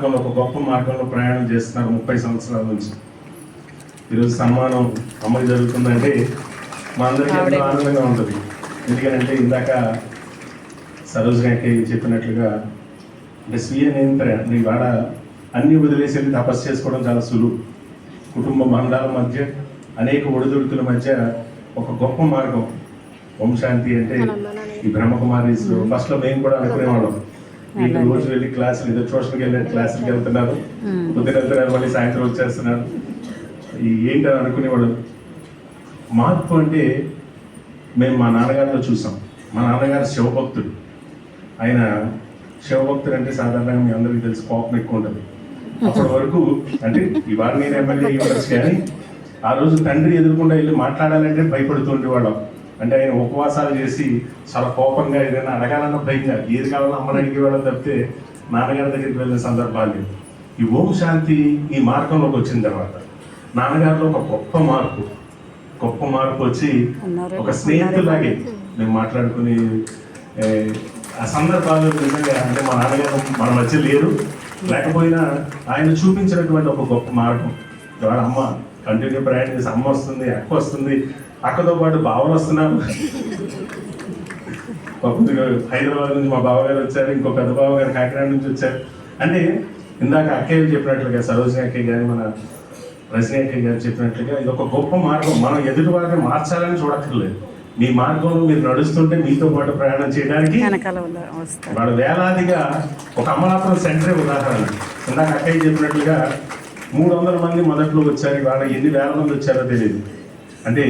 మార్గంలో ఒక గొప్ప మార్గంలో ప్రయాణం చేస్తున్నారు ముప్పై సంవత్సరాల నుంచి. ఈరోజు సన్మానం అమలు జరుగుతుందంటే మా అందరికీ ఎంతో ఆనందంగా ఉంటుంది. ఎందుకంటే ఇందాక సరోజ్ గారికి చెప్పినట్లుగా అంటే స్వీయ నియంత్రణ అంటే ఇవాళ అన్ని వదిలేసి వెళ్ళి తపస్సు చేసుకోవడం చాలా సులువు. కుటుంబ బంధాల మధ్య అనేక ఒడిదుడుకుల మధ్య ఒక గొప్ప మార్గం. ఓం శాంతి అంటే ఈ బ్రహ్మకుమారీస్ ఫస్ట్లో మేము కూడా అనుకునేవాళ్ళం. వీళ్ళు రోజు వెళ్ళి క్లాసులు ఏదో ట్యూషన్కి వెళ్ళి క్లాసులకి వెళ్తున్నారు. పొద్దున వెళ్తున్నారు మళ్ళీ సాయంత్రం వచ్చేస్తున్నారు. ఏంటని అనుకునేవాడు? మార్పు అంటే మేము మా నాన్నగారిలో చూసాం. మా నాన్నగారు శివభక్తుడు. ఆయన శివభక్తుడు అంటే సాధారణంగా మీ అందరికీ తెలిసి కోపం ఎక్కువ ఉంటుంది. అప్పటి వరకు అంటే ఇవాళ నేను ఎమ్మెల్యే కానీ ఆ రోజు తండ్రి ఎదురుకుండా వెళ్ళి మాట్లాడాలంటే భయపడుతుండేవాళ్ళం అంటే ఆయన ఉపవాసాలు చేసి చాలా కోపంగా ఏదైనా అడగాలన్న భయంగా ఏది కావాలో అమ్మని అడిగేవాళ్ళం తప్పితే నాన్నగారి దగ్గరికి వెళ్ళిన సందర్భాలు లేవు. ఈ ఓం శాంతి ఈ మార్గంలోకి వచ్చిన తర్వాత నాన్నగారిలో ఒక గొప్ప మార్పు గొప్ప మార్పు వచ్చి ఒక స్నేహితులాగే మేము మాట్లాడుకుని ఆ సందర్భాలు నిజంగా అంటే మా నాన్నగారు మన మధ్య లేరు. లేకపోయినా ఆయన చూపించినటువంటి ఒక గొప్ప మార్గం. అమ్మ కంటిన్యూ ప్రయాణం చేసి అమ్మ వస్తుంది అక్క వస్తుంది అక్కతో పాటు బావలు వస్తున్నారు కొద్దిగా హైదరాబాద్ నుంచి మా బావగారు వచ్చారు ఇంకో పెద్ద బావ గారు కాకినాడ నుంచి వచ్చారు. అంటే ఇందాక అక్కయ్య చెప్పినట్లుగా సరోజిని అక్కయ్య గారు మన రజనీ అక్కయ్య గారు చెప్పినట్లుగా ఇది ఒక గొప్ప మార్గం. మనం ఎదుటి వారిని మార్చాలని చూడక్కర్లేదు. మీ మార్గంలో మీరు నడుస్తుంటే మీతో పాటు ప్రయాణం చేయడానికి వాడు వేలాదిగా ఒక అమలాపురం సెంటరే ఉదాహరణ. ఇందాక అక్కయ్య చెప్పినట్లుగా మూడు వందల మంది మొదట్లో వచ్చారు వాళ్ళ ఎన్ని వేల మంది వచ్చారో తెలియదు అంటే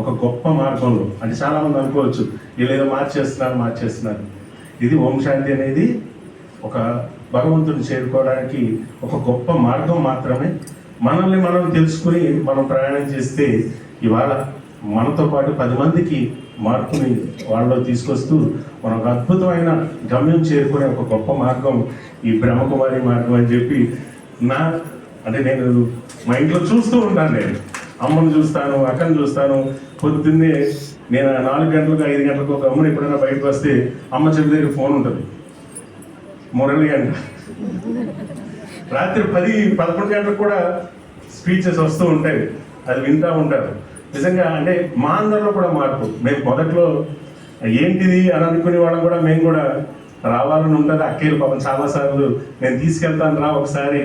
ఒక గొప్ప మార్గంలో అంటే చాలా మంది అనుకోవచ్చు వీళ్ళేదో మార్చేస్తున్నారు మార్చేస్తున్నారు. ఇది ఓం శాంతి అనేది ఒక భగవంతుని చేరుకోవడానికి ఒక గొప్ప మార్గం మాత్రమే. మనల్ని మనం తెలుసుకుని మనం ప్రయాణం చేస్తే ఇవాళ మనతో పాటు పది మందికి మార్పుని వాళ్ళలో తీసుకొస్తూ మనం ఒక అద్భుతమైన గమ్యం చేరుకునే ఒక గొప్ప మార్గం ఈ బ్రహ్మకుమారి మార్గం అని చెప్పి నా అంటే నేను మా ఇంట్లో చూస్తూ ఉంటాను నేను. అమ్మను చూస్తాను అక్కను చూస్తాను. పొద్దున్నే నేను నాలుగు గంటలకు ఐదు గంటలకు ఒక అమ్మని ఎప్పుడైనా బయటకు వస్తే అమ్మ చెవి దగ్గర ఫోన్ ఉంటుంది. మురళి గంట రాత్రి పది పదకొండు గంటలకు కూడా స్పీచెస్ వస్తూ ఉంటాయి. అది వింటూ ఉంటారు. నిజంగా అంటే మా అందరిలో కూడా మార్పు. మేము మొదట్లో ఏంటిది అని అనుకునే వాళ్ళం కూడా మేము కూడా రావాలని ఉంటుంది. అక్కయ్యలు పాపం చాలాసార్లు నేను తీసుకెళ్తాను రా ఒకసారి.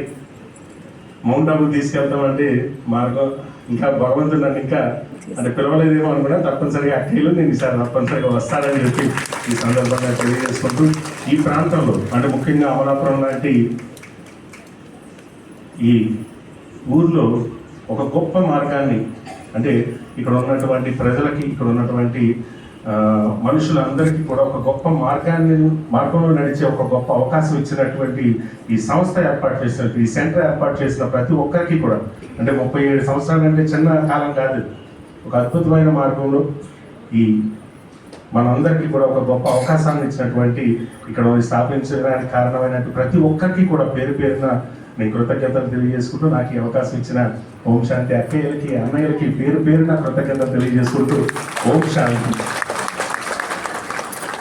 మౌంట్ ఆబు తీసుకెళ్తామంటే మార్గం ఇంకా భగవంతుడు నన్ను ఇంకా అంటే పిలవలేదేమో అనుకున్నా తప్పనిసరిగా అక్కయ్యలు నేను ఈసారి తప్పనిసరిగా వస్తానని చెప్పి ఈ సందర్భంగా తెలియజేసుకుంటూ ఈ ప్రాంతంలో అంటే ముఖ్యంగా అమలాపురం లాంటి ఈ ఊర్లో ఒక గొప్ప మార్గాన్ని అంటే ఇక్కడ ఉన్నటువంటి ప్రజలకి ఇక్కడ ఉన్నటువంటి మనుషులందరికీ కూడా ఒక గొప్ప మార్గాన్ని మార్గంలో నడిచే ఒక గొప్ప అవకాశం ఇచ్చినటువంటి ఈ సంస్థ ఏర్పాటు చేసిన ఈ సెంటర్ ఏర్పాటు చేసిన ప్రతి ఒక్కరికి కూడా. అంటే ముప్పై ఏడు సంవత్సరాలు అంటే చిన్న కాలం కాదు. ఒక అద్భుతమైన మార్గంలో ఈ మనందరికీ కూడా ఒక గొప్ప అవకాశాన్ని ఇచ్చినటువంటి ఇక్కడ స్థాపించడానికి కారణమైనటువంటి ప్రతి ఒక్కరికి కూడా పేరు పేరున నేను కృతజ్ఞతలు తెలియజేసుకుంటూ నాకు ఈ అవకాశం ఇచ్చిన ఓం శాంతి అక్కయ్యలకి అన్నయ్యలకి పేరు పేరున కృతజ్ఞతలు తెలియజేసుకుంటూ ఓం శాంతి.